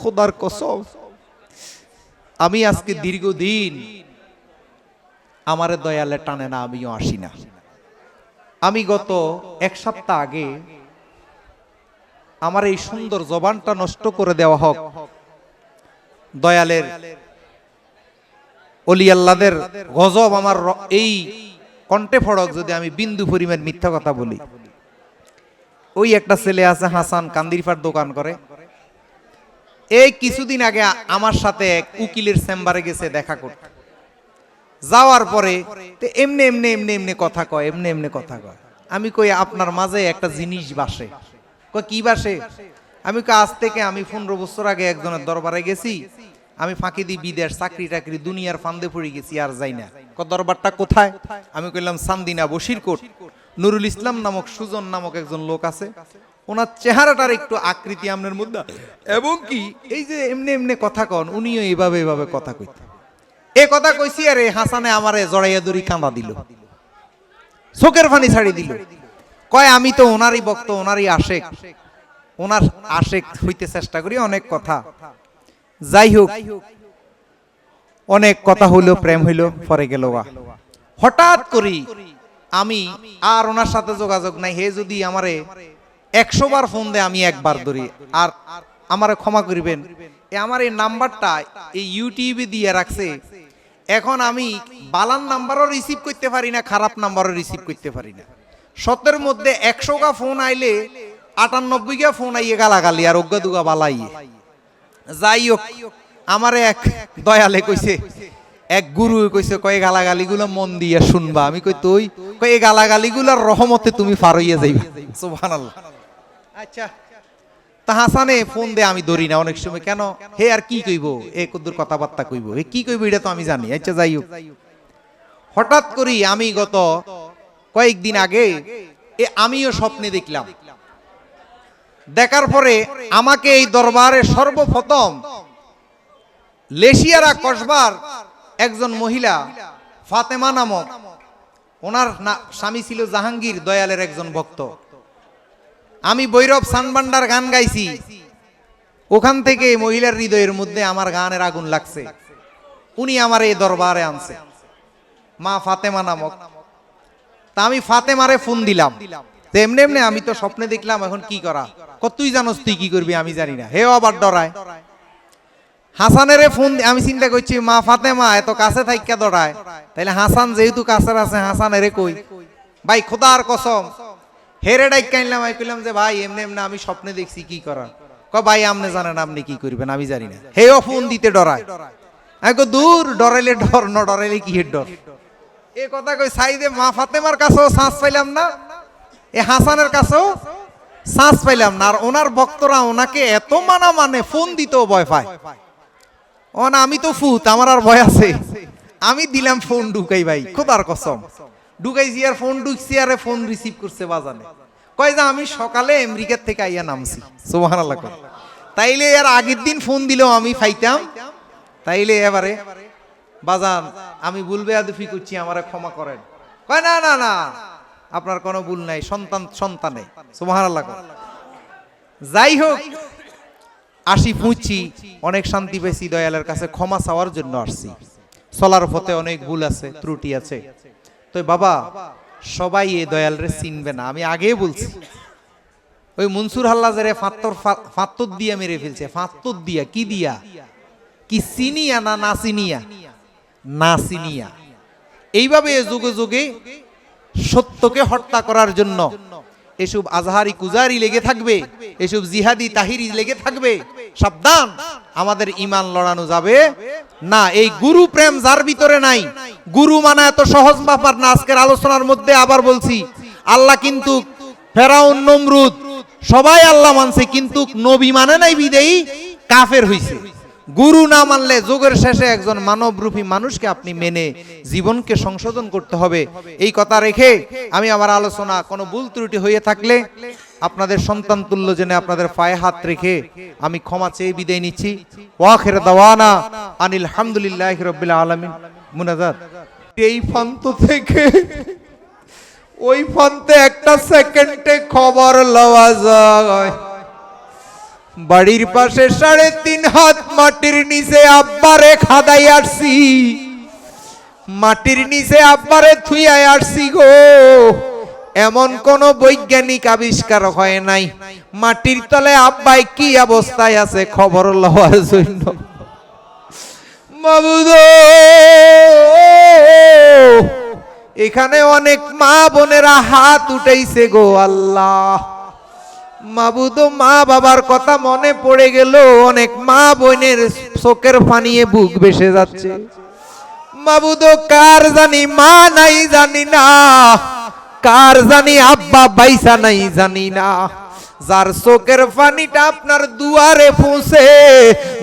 খোদার কসম আমি আজকে দীর্ঘদিন আমারে দয়ালে টানে না আমিও আসি না। আমি গত এক সপ্তাহ আগে আমার এই সুন্দর জবানটা নষ্ট করে দেওয়া হোক দয়ালের অলি আল্লাদের গজব আমার এই কণ্ঠে ফড়ক যদি আমি বিন্দু পরিমাণ মিথ্যা কথা বলি। ওই একটা ছেলে আছে হাসান কান্দিরফার দোকান করে। এই কিছুদিন আগে আমার সাথে এক উকিলের চেম্বারে গেছে দেখা করতে। যাওয়ার পরে এমনি এমনি এমনি এমনি কথা কয়, এমনি এমনি কথা কয়। আমি কই, আপনার মাঝে একটা জিনিস বাসে। কয়, কি বাসে? আমি কই, আজ থেকে আমি পনেরো বছর আগে একজনের দরবারে গেছি। আমি ফাঁকি দিই বিদেশ চাকরি টাকরি দুনিয়ার ফান্দে পড়ে গেছি, আর যাই না। ক দরবারটা কোথায়? আমি কইলাম, সান্দিনা বসিরকোট নুরুল ইসলাম নামক সুজন নামক একজন লোক আছে। ওনার চেহারাটার একটু আকৃতি আপনার মধ্যে। এবং কি, এই যে এমনি এমনি কথা কন, উনিও এইভাবে এইভাবে কথা কইতে এ কথা কইছি, আরে হাসানে আমারে জড়াইয়া দড়ি কাঁদা দিল। চোখের ফানি ছাড়ি দিল। কয়, আমি তো ওনারই বক্ত ওনারই আশেক। ওনার আশেক হইতে চেষ্টা করি অনেক কথা। যাই হোক, অনেক কথা হইল, প্রেম হইল, পরে গেল হঠাৎ করি আমি আর ওনার সাথে যোগাযোগ নাই। হে যদি আমারে একশো বার ফোন দেয়, আমি একবার ধরি। আর আমারে ক্ষমা করিবেন। আমার এই নাম্বারটা এই ইউটিউবে দিয়ে রাখছে। এখন আমি বালান নাম্বারও রিসিভ করতে পারি না, খারাপ নাম্বারও রিসিভ করতে পারি না। সতের মধ্যে একশো গা ফোন আইলে আটানব্বই গা ফোন আইয়ে গালাগালি আর অজ্ঞা দুগা বালাইয়ে। যাই হোক, আমারে এক দয়ালে কইছে, এক গুরু কইছে, কয় গালাগালি গুলো মন দিয়ে শুনবা। আমি কই, তুই? কয়, এই গালাগালি গুলোর রহমতে তুমি পার হইয়া যাইবা। সুবহানাল্লাহ। আচ্ছা। হাসানে ফোন দে, আমি ধরি না। অনেক সময় কেন? হে, আর কি কইব? এ কদ্দুর কথাবার্তা কইব। কি কইব এটা তো আমি জানি। আচ্ছা যাই হোক। হঠাৎ করি আমি গত কয়েকদিন আগে এ আমিও স্বপ্নে দেখলাম। দেখার পরে আমাকে এই দরবারে সর্বপ্রথম লেশিয়ারা কসবার একজন মহিলা, ফাতেমা নামক, ওনার স্বামী ছিল জাহাঙ্গীর দয়ালের একজন ভক্ত। আমি বৈরব সানবান্ডার গান গাইছি। ওখান থেকে মহিলার হৃদয়ের মধ্যে আমার গানের আগুন লাগছে। উনি আমার এই দরবারে আনছে। মা ফাতেমা নামক। তা আমি ফাতেমারে ফোন দিলাম। এমনি এমনি আমি তো স্বপ্নে দেখলাম, এখন কি করা? তুই জানোস তুই কি করবি আমি জানি না। হেও আবার ডরায়। হাসানেরে ফোন আমি চিন্তা করছি, মা ফাতেমা, এত কাছে থাইকা ডরায়। তাইলে হাসান যেহেতু কাছের আছে, হাসানেরে কই? ভাই, খোদার কসম। হেরে ডাইক কাইলাম আমি কইলাম যে ভাই, এমনি এমনি আমি স্বপ্নে দেখছি কি করা ক ভাই, আপনি জানেন আপনি কি করবেন, আমি জানি না। হেও ফোন দিতে ডরায়। আমি কই, দূর, ডরাইলে ডর, ন ডরাইলে কি হের ডর? এ কথা কই, সাইদে মা ফাতেমার কাছেও শ্বাস পাইলাম না, এ হাসানের কাছেও শ্বাস পাইলাম না, আর ওনার ভক্তরা ওনাকে এত মানা মানে ফোন দিতেও ভয় পায়। ও না আমি তো ফুত, আমার আর ভয় আছে। আমি দিলাম ফোন ঢুকাই, ভাই, খোদার কসম। ঢুকাইছি আর ফোন ঢুকছি আর ফোন রিসিভ করছে বাজানে কয় যে আমি সকালে আমেরিকার থেকে আইয়া নামছি। কয়। তাইলে এর আগের দিন ফোন দিলেও আমি ফাইতাম। তাইলে এবারে বাজান, আমি ভুলবে আদফি করছি, আমারে ক্ষমা করেন। কয় না না না, আপনার কোনো ভুল নাই, সন্তান, সন্তানে। সুবহানাল্লাহ কয়। যাই হোক, আসি পুঁচি, অনেক শান্তি পেয়েছি দয়ালের কাছে ক্ষমা চাওয়ার জন্য আসছি। চলার পথে অনেক ভুল আছে, ত্রুটি আছে। তো বাবা, সবাই এই দয়ালরে চিনবে না। আমি আগে বলছি। ওই মনসুর হাল্লাজারে ফাত্তর ফাত্তর দিয়া মেরে ফেলছে। ফাত্তর দিয়া, কি দিয়া? কি সিনিয়া না না সিনিয়া না সিনিয়া এইভাবে এ যুগে যুগে সত্যকে হত্যা করার জন্য এসব আজহারি কুজারি লেগে থাকবে, এসব জিহাদি তাহিরি লেগে থাকবে। সাবধান, আমাদের ইমান লড়ানো যাবে না। এই গুরু প্রেম যার ভিতরে নাই, গুরু মানে এত সহজ ব্যাপার না। আজকের আলোচনার মধ্যে আবার বলছি, আল্লাহ কিন্তু ফেরাউন, নমরুদ, সবাই আল্লাহ মানছে, কিন্তু নবী মানে নাই বিদেয়ী, কাফের হইছে। গুরু না মানলে যুগের শেষে একজন মানবরূপী মানুষকে আপনি মেনে জীবনকে সংশোধন করতে হবে। এই কথা রেখে আমি আমার আলোচনা, কোনো ভুল ত্রুটি হয়ে থাকলে আপনাদের সন্তান তুল্য জেনে আপনাদের পায়ে হাত রেখে আমি ক্ষমা চেয়ে বিদায় নিচ্ছি। ওয়াখের দাওয়ানা আনিল হামদুলিল্লাহ রব্বিল আলামিন। মুনাজাত। এই প্রান্ত থেকে, ওই প্রান্তে একটা সেকেন্ডে খবর লওয়া যায়। বাড়ির পাশে সাড়ে তিন হাত মাটির নিচে আব্বারে খাদাই আসছি মাটির নিচে আব্বারে থুইয়াই আসছি গো। এমন কোন বৈজ্ঞানিক আবিষ্কার হয় নাই। মাটির তলে আব্বাই কি অবস্থায় আছে খবর লওয়ার জন্য? এখানে অনেক মা বোনেরা হাত উঠাইছে গো আল্লাহ। মাবুদ মা বাবার কথা মনে পড়ে গেল, অনেক মা বোনের শোকের ফানিয়ে বুক বেসে যাচ্ছে। মাবুদ কার জানি মা নাই জানি না, কার জানি আব্বা বাইসা নাই জানি না। যার চোখের পানিটা আপনার দুয়ারে পৌঁছে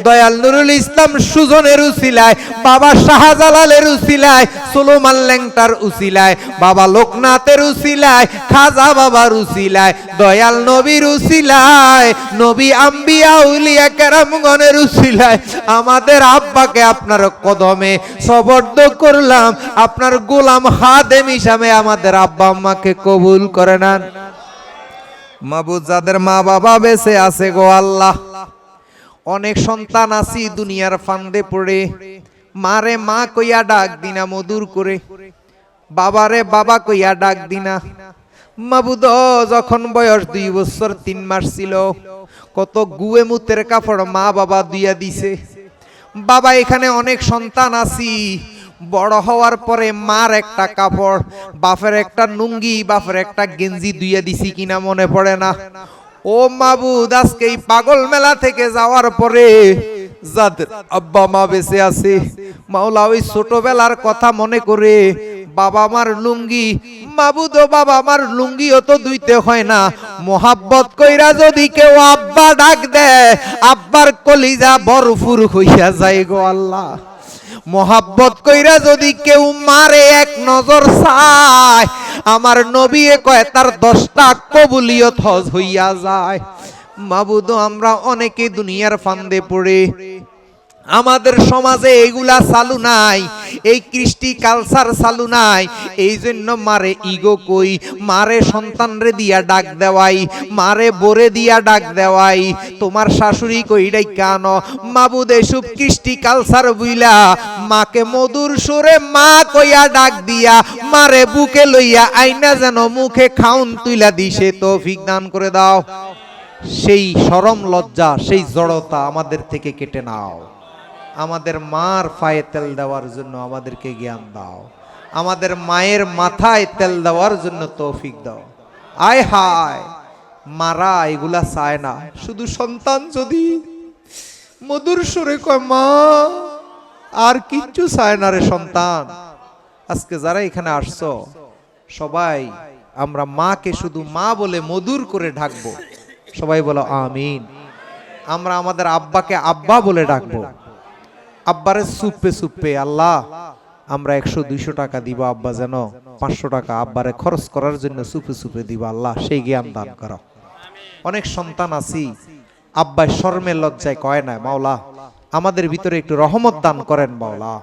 দয়াল নুরুল ইসলাম সুজনের উসিলায়, বাবা শাহজালালের উসিলায়, সোলোমান ল্যাংটার উসিলায়, বাবা লোকনাথের উসিলায়, খাজা বাবার উসিলায়, দয়াল নবীর উসিলায়, নবী আম্বিয়া উলিয়া কেরামগণের উসিলায়। আমাদের আব্বাকে আপনার কদমে সবর্দ করলাম। আপনার গোলাম হাদেম হিসাবে আমাদের আব্বা আম্মাকে কবুল করে নেন। মাবুদ যাদের মা বাবা বেঁচে আছে গো আল্লাহ। অনেক সন্তান আছি দুনিয়ার ফান্দে পড়ে। মারে মা কইয়া ডাক দিনা মধুর করে। বাবারে বাবা কইয়া ডাক দিনা। মাবুদ যখন বয়স দুই বছর তিন মাস ছিল, কত গুয়ে মুতের কাপড় মা বাবা দিয়া দিছে। বাবা এখানে অনেক সন্তান আছি বড় হওয়ার পরে মার একটা কাপড়, বাপের একটা নুঙ্গি বাপের একটা গেঞ্জি দুইয়া দিছি কিনা মনে পড়ে না। ও মাবুদ, আজকে এই পাগল মেলা থেকে যাওয়ার পরে যাদের আব্বা মা বেঁচে আছে, মাওলা ওই ছোটবেলার কথা মনে করে, বাবা আমার লুঙ্গি, মাবুদ ও বাবা আমার লুঙ্গিও তো দুইতে হয় না। মোহাব্বত কইরা যদি কেউ আব্বা ডাক দেয়, আব্বার কলিজা বরফুর হইয়া যায় গো আল্লাহ। মোহাব্বত কইরা যদি কেউ মারে এক নজর চায়, আমার নবী কয়, তার দশটা কবুলিয়ত হজ হইয়া যায়। মাবুদ আমরা অনেকে দুনিয়ার ফান্দে পড়ে। আমাদের সমাজে এগুলা চালু নাই, এই কৃষ্টি কালচার চালু নাই। এই জন্য মারে ইগো কই, মারে সন্তানরে দিয়া ডাক দেওয়াই, মারে বরে দিয়া ডাক দেওয়াই। তোমার শাশুড়ি কইডাই কেন? মাবুদ এসব কৃষ্টি কালচার বুইলা, মাকে মধুর সুরে মা কইয়া ডাক দিয়া, মারে বুকে লইয়া আইনা যেন মুখে খাউন তুইলা দিছে তৌফিক দান করে দাও। সেই সরম লজ্জা, সেই জড়তা আমাদের থেকে কেটে নাও। আমাদের মার পায়ে তেল দেওয়ার জন্য আমাদেরকে জ্ঞান দাও। আমাদের মায়ের মাথায় তেল দেওয়ার জন্য তৌফিক দাও। আয় হায়, মারা এগুলা চায় না। শুধু সন্তান যদি মধুর সুরে কয়, মা, আর কিচ্ছু চায় না রে সন্তান। আজকে যারা এখানে আসছো, সবাই আমরা মাকে শুধু মা বলে মধুর করে ডাকবো। সবাই বলো, আমিন। আমরা আমাদের আব্বাকে আব্বা বলে ডাকবো। আব্বারে সুপে সুপে, আল্লাহ, আমরা একশো, দুইশো টাকা দিব, আব্বা যেন পাঁচশো টাকা আব্বারে খরচ করার জন্য সুপে সুপে দিব, আল্লাহ, সেই জ্ঞান দান করো। অনেক সন্তান আছি, আব্বাই শর্মের লজ্জায় কয় না, মাওলা, আমাদের ভিতরে একটু রহমত দান করেন, মাওলা।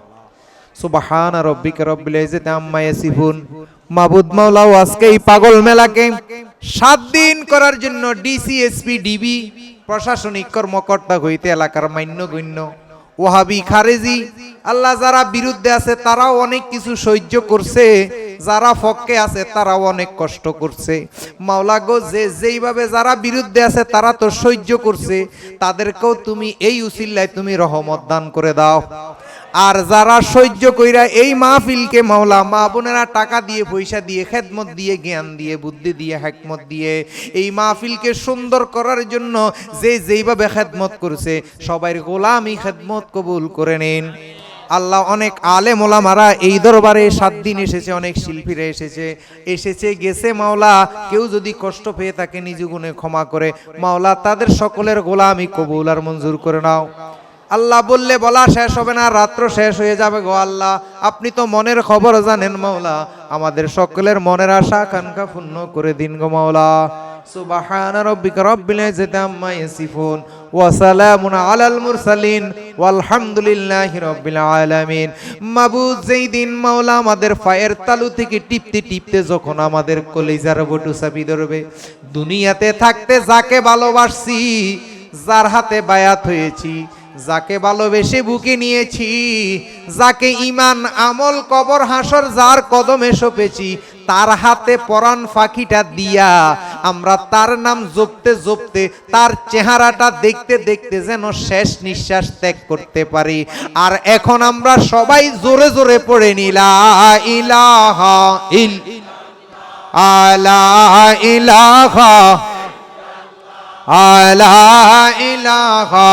সুবাহান রব্বিক রব্বিল ইজ্জাতি আম্মা ইয়াসিফুন। মাবুদ মাওলাও আজকে এই পাগল মেলাকে সাত দিন করার জন্য ডিসিএসপি, ডিবি, প্রশাসনিক কর্মকর্তা হইতে এলাকার মান্যগণ্য ওহাবি খারেজি, আল্লাহ যারা বিরুদ্ধে আছে, তারাও অনেক কিছু সহ্য করছে। যারা ফককে আছে, তারাও অনেক কষ্ট করছে। মাওলা গো, যে যেইভাবে যারা বিরুদ্ধে আছে, তারা তো সহ্য করছে। তাদেরকেও তুমি এই উসিল্লায় তুমি রহমত দান করে দাও। আর যারা সহ্য কইরা এই মাহফিলকে মাওলা মা বোনেরা টাকা দিয়ে, পয়সা দিয়ে, খেদমত দিয়ে, জ্ঞান দিয়ে, বুদ্ধি দিয়ে, হেকমত দিয়ে এই মাহফিলকে সুন্দর করার জন্য যে যেইভাবে খেদমত করছে সবাই গোলামি খেদমত কবুল করে নিন। আল্লাহ অনেক আলেম ওলামারা এই দরবারে সাত দিন এসেছে, অনেক শিল্পীরা এসেছে। এসেছে, গেছে মাওলা, কেউ যদি কষ্ট পেয়ে তাকে নিজ গুণে ক্ষমা করে, মাওলা তাদের সকলের গোলামি কবুল আর মঞ্জুর করে নাও। আল্লাহ বললে বলা শেষ হবে না, রাত্র শেষ হয়ে যাবে গো আল্লাহ। আপনি তো মনের খবর জানেন মাওলা। আমাদের সকলের মনের আশা, আকাঙ্ক্ষা পূর্ণ করে দিন গো মাওলা। সুবহান রাব্বিকা রব্বিল ইজ্জাতি আম্মা ইয়াসিফুন। ওয়া সালামুন আলাল মুরসালিন। ওয়ালহামদুলিল্লাহি রাব্বিল আলামিন। মাবুদ যেই দিন মাওলা আমাদের পায়ের তালু থেকে টিপতে টিপতে যখন আমাদের কলিজার বটু চাবি ধরবে, দুনিয়াতে থাকতে যাকে ভালোবাসছি, যার হাতে বায়াত হয়েছি যাকে ভালোবেসে বুকে নিয়েছি, যাকে ইমান আমল, কবর, হাসর, যার কদমে সপেছি, তার হাতে পরাণ ফাঁকিটা দিয়া আমরা তার নাম জপতে জপতে, তার চেহারাটা দেখতে দেখতে যেন শেষ নিঃশ্বাস ত্যাগ করতে পারি। আর এখন আমরা সবাই জোরে জোরে পড়ে নিলা ইলাহা ইলাহা, আলা ইলাহা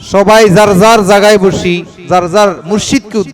সবাই যার যার জায়গায় বসি যার যার মুর্শিদকে